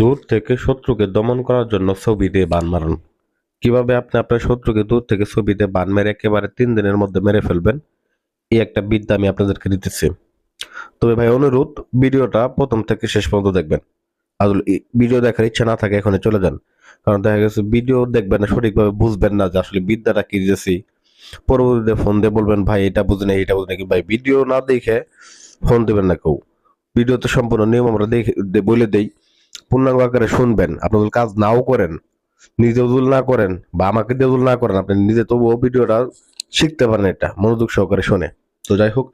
দূর থেকে শত্রুকে দমন করার জন্য ছবি দিয়ে বান মারুন। কীভাবে আপনি আপনার শত্রুকে দূর থেকে ছবি দিয়ে বান মেরে একেবারে তিন দিনের মধ্যে মেরে ফেলবেন? এই একটা বিদ্যা আমি আপনাদেরকে দিতেছি। তবে ভাই, অনুরোধ, ভিডিওটা প্রথম থেকে শেষ পর্যন্ত দেখবেন। এই ভিডিও দেখার ইচ্ছা না থাকে এখানে চলে যান। কারণ দেখা গেছে, ভিডিও দেখবেন না, সঠিকভাবে বুঝবেন না যে আসলে বিদ্যাটা কি দিতেছি। পরবর্তীতে ফোন দিয়ে বলবেন, ভাই, এটা বুঝি না এটা বুঝি না কি ভাই, ভিডিও না দেখে ফোন দেবেন না কেউ। ভিডিওতে সম্পূর্ণ নিয়ম আমরা দেখে, বলে দেই। পূর্ণাঙ্গ আকারে শুনবেন। আপনি যদি কাজ নাও করেন, নিজে উজুল না করেন বা আমাকে দিয়ে উজুল না করেন, আপনি নিজে তবুও ভিডিওটা শিখতে পারেন এটা, মনোযোগ সহকারে শুনে। তো যাই হোক,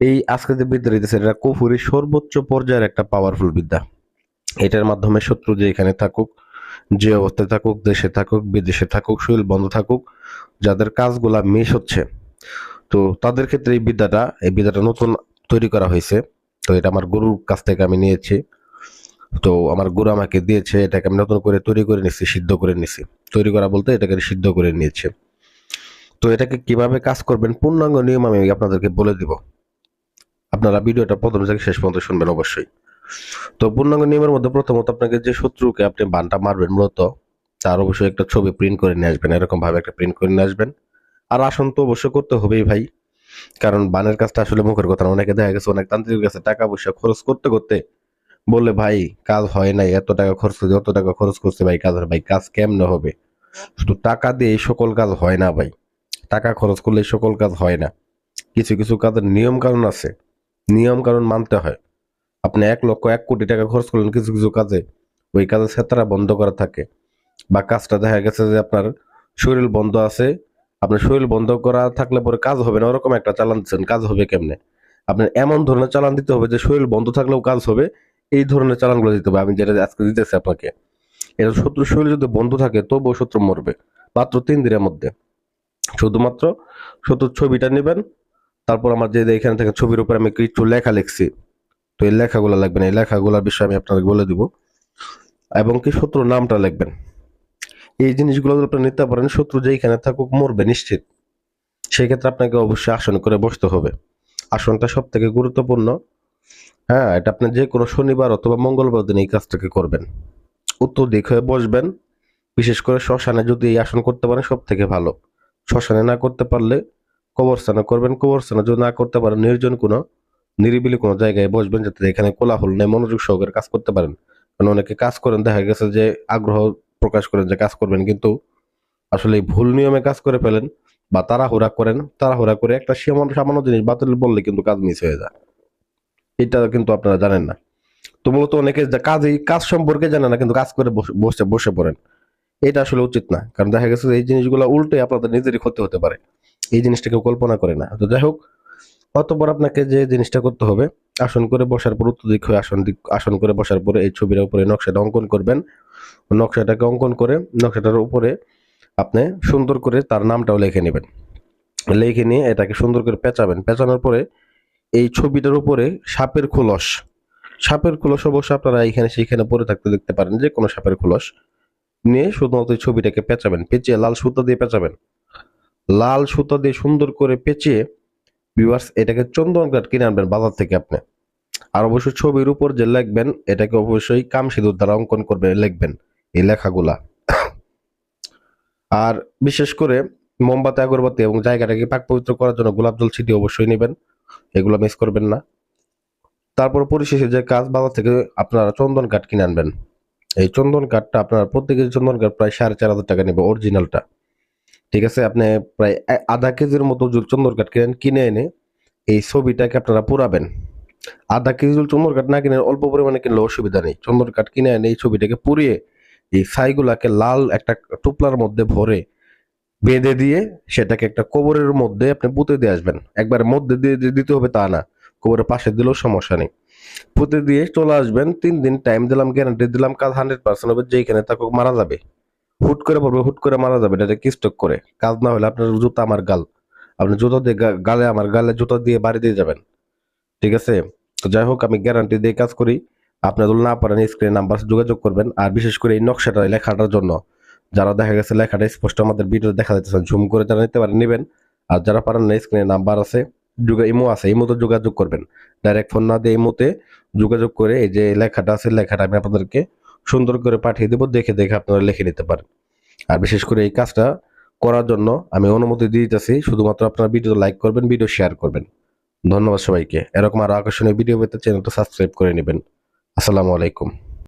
এই আজকে যে বিদ্যা দিতেছে এটা কুফুরি সর্বোচ্চ পর্যায়ের একটা পাওয়ারফুল বিদ্যা। এটার মাধ্যমে শত্রু যে এখানে থাকুক, যে অবস্থায় থাকুক, দেশে থাকুক, বিদেশে থাকুক, শরীর বন্ধ থাকুক, যাদের কাজগুলা মিস হচ্ছে, তো তাদের ক্ষেত্রে এই বিদ্যাটা এই বিদ্যাটা নতুন তৈরি করা হয়েছে। তো এটা আমার গুরুর কাছ থেকে আমি নিয়েছি। তো আমার গুরু আমাকে দিয়েছে, এটাকে আমি নতুন করে তৈরি করে নিচ্ছি সিদ্ধ করে নিচ্ছি তৈরি করা বলতে এটাকে সিদ্ধ করে নিয়েছে। তো এটাকে কীভাবে কাজ করবেন, পূর্ণাঙ্গ নিয়ম আমি আপনাদেরকে বলে দিব। আপনারা ভিডিওটা প্রথম থেকে শেষ পর্যন্ত শুনবেন অবশ্যই। তো পূর্ণাঙ্গ নিয়মের মধ্যে প্রথমত আপনাকে যে শত্রুকে আপনি বানটা মারবেন মূলত, তার অবশ্যই একটা ছবি প্রিন্ট করে নিয়ে আসবেন এরকম ভাবে একটা প্রিন্ট করে নিয়ে আসবেন। আর আসন তো অবশ্যই করতে হবেই ভাই, কারণ বানের কাজটা আসলে মুখের কথা অনেকে দেখা গেছে অনেক তান্ত্রিকের কাছে টাকা পয়সা খরচ করতে করতে বললে, ভাই, কাজ হয় নাই, এত টাকা খরচ অত টাকা খরচ করছে, ভাই কাজ ভাই, কাজ কেমনে হবে? শুধু টাকা দিয়ে এই সকল কাজ হয় না, ভাই। টাকা খরচ করলে সকল কাজ হয় না। কিছু কিছু কাজের নিয়ম কারণ আছে। নিয়ম কারণ মানতে হয়। আপনি এক লক্ষ এক কোটি টাকা খরচ করলেন কিছু কিছু কাজে, ওই কাজের সেতারা বন্ধ করা থাকে। বা কাজটা দেখা গেছে যে আপনার শরীর বন্ধ আছে। আপনার শরীর বন্ধ করা থাকলে পরে কাজ হবে না, ওরকম একটা চালান দিচ্ছেন, কাজ হবে কেমনে? আপনার এমন ধরনের চালান দিতে হবে যে শরীর বন্ধ থাকলেও কাজ হবে এই ধরনের চালানগুলো দিতে হবে। আমি যেটা আজকে দিতেছি আপনাকে, এটা শত্রু শরীর যদি বন্ধ থাকে, তবুও শত্রু মরবে, মাত্র তিন দিনের মধ্যে। শুধুমাত্র শত্রুর ছবিটা নেবেন, তারপর আমার যে এখানে থেকে ছবির উপর আমি কিছু লেখা লিখছি, তো এই লেখাগুলো লাগবে না। এই লেখাগুলোর বিষয়ে আমি আপনাকে বলে দিব। এবং কি শত্রুর নামটা লিখবেন। এই জিনিসগুলো আপনি নিতে পারেন, শত্রু যেখানে থাকুক মরবে নিশ্চিত। সেই ক্ষেত্রে আপনাকে অবশ্যই আসন করে বসতে হবে। আসনটা সব থেকে গুরুত্বপূর্ণ। হ্যাঁ এটা আপনি যে কোনো শনিবার অথবা মঙ্গলবার দিন এই কাজটাকে করবেন। উত্তর দিক হয়ে বসবেন। বিশেষ করে শ্মশানে যদি এই আসন করতে পারেন সব থেকে ভালো। শ্মশানে না করতে পারলে কবরস্থানে করবেন। কবরস্থানে যদি না করতে পারেন, নির্জন কোনো, নিরিবিলি কোনো জায়গায় বসবেন যাতে এখানে কোলাহল নেই, মনোযোগ সহকারে কাজ করতে পারেন। কারণ অনেকে কাজ করেন, দেখা গেছে যে আগ্রহ প্রকাশ করেন যে কাজ করবেন, কিন্তু আসলে ভুল নিয়মে কাজ করে ফেলেন বা তাড়াহুড়া করেন, তাড়াহুড়া করে একটা সামান্য জিনিস বাতিল বললে কিন্তু কাজ মিস হয়ে যায়। এটা কিন্তু আপনারা জানেন না। তো মূলত অনেকে এই কাজ সম্পর্কে জানে না, কিন্তু কাজ করে বসে- বসে পড়েন। এটা আসলে উচিত না, কারণ দেখা গেছে এই জিনিসগুলো উল্টে আপনাদের নিজেরই ক্ষতি হতে পারে। এই জিনিসটা কেউ কল্পনা করে না। তো যাই হোক, অতপর আপনাকে যে জিনিসটা করতে হবে, আসন করে বসার পর উত্তর দিক হয়ে আসন দিক, আসন করে বসার পরে এই ছবির উপরে নকশাটা অঙ্কন করবেন। নকশাটাকে অঙ্কন করে, নকশাটার উপরে আপনি সুন্দর করে তার নামটাও লিখে নেবেন। লিখে নিয়ে এটাকে সুন্দর করে পেঁচাবেন। পেঁচানোর পরে এই ছবিটার উপরে সাপের খোলস। সাপের খোলস অবশ্য আপনারা এখানে সেইখানে পরে থাকতে দেখতে পারেন যে কোনো সাপের খোলস। নিয়ে শুধুমাত্র এই ছবিটাকে পেঁচাবেন, পেঁচিয়ে লাল সুতো দিয়ে পেঁচাবেন। লাল সুতা দিয়ে সুন্দর করে পেঁচিয়ে ভিউয়ার্স এটাকে চন্দন কাঠ কিনে আনবেন বাজার থেকে আপনি। আর অবশ্যই ছবির উপর যে লিখবেন, এটাকে অবশ্যই কাম সিঁদুর দ্বারা অঙ্কন করবে লিখবেন এই লেখাগুলা। আর বিশেষ করে মোমবাতি, আগরবাতি এবং জায়গাটাকে পাক পবিত্র করার জন্য গোলাপ জল ছিটি অবশ্যই নেবেন। এগুলো মিস করবেন না। তারপর পরিশেষে যে কাজ বাজার থেকে আপনারা চন্দন কাঠ কিনে আনবেন। এই চন্দন কাঠটা আপনার প্রত্যেকের চন্দন কাঠ প্রায় সাড়ে চার হাজার টাকা নেবে অরিজিনালটা ঠিক আছে? আপনি প্রায় আধা কেজির মতো চন্দন কাঠ কিনেন, কিনে এনে এই ছবিটাকে আপনারা পুরাবেন। আধা কেজি চন্দন কাঠ না কিনে অল্প পরিমাণে কিনলে অসুবিধা নেই। চন্দন কাঠ কিনে এনে এই ছবিটাকে পুড়িয়ে এই ছাইগুলাকে লাল একটা টুপলার মধ্যে ভরে বেঁধে দিয়ে সেটাকে একটা কবরের মধ্যে আপনি পুঁতে দিয়ে আসবেন। একবার মধ্যে দিয়ে দিতে হবে তা না, কবরের পাশে দিলেও সমস্যা নেই। পুঁতে দিয়ে চলে আসবেন, তিন দিন টাইম দিলাম গ্যারান্টি দিলাম, কাজ হান্ড্রেড পার্সেন্ট হবে যেখানে থাকুক মারা যাবে। হুট করে পড়বে হুট করে মারা যাবে, এটা কি স্টক করে? কাজ না হলে আপনার জুতা আমার গাল। আপনি জুতা দিয়ে গালে আমার গালে জুতা দিয়ে বাড়ি দিয়ে যাবেন। ঠিক আছে? তো যাই হোক, আমি গ্যারান্টি দিয়ে কাজ করি। আপনার না পারেন স্ক্রিনে নাম্বার যোগাযোগ করবেন, আর বিশেষ করে এই নকশাটা লেখাটার জন্য। যারা দেখা গেছে লেখাটা স্পষ্ট আমাদের ভিডিও দেখা যাচ্ছে ঝুম করে যারা নিতে পারেন, নেবেন। আর যারা পারেন না স্ক্রিনে নাম্বার আছে ইমো আছে, ইমোতে যোগাযোগ করবেন। ডাইরেক্ট ফোন না দিয়ে ইমোতে যোগাযোগ করে এই যে লেখাটা আছে, লেখাটা আমি আপনাদেরকে সুন্দর করে পাঠিয়ে দেবো, দেখে দেখে আপনারা লিখে নিতে পারেন। আর বিশেষ করে এই কাজটা করার জন্য আমি অনুমতি দিতেছি, শুধুমাত্র আপনারা ভিডিও লাইক করবেন ভিডিও শেয়ার করবেন। ধন্যবাদ সবাইকে। এরকম আরও আকর্ষণীয় ভিডিও পেতে চ্যানেলটা সাবস্ক্রাইব করে নেবেন। আসসালামু আলাইকুম।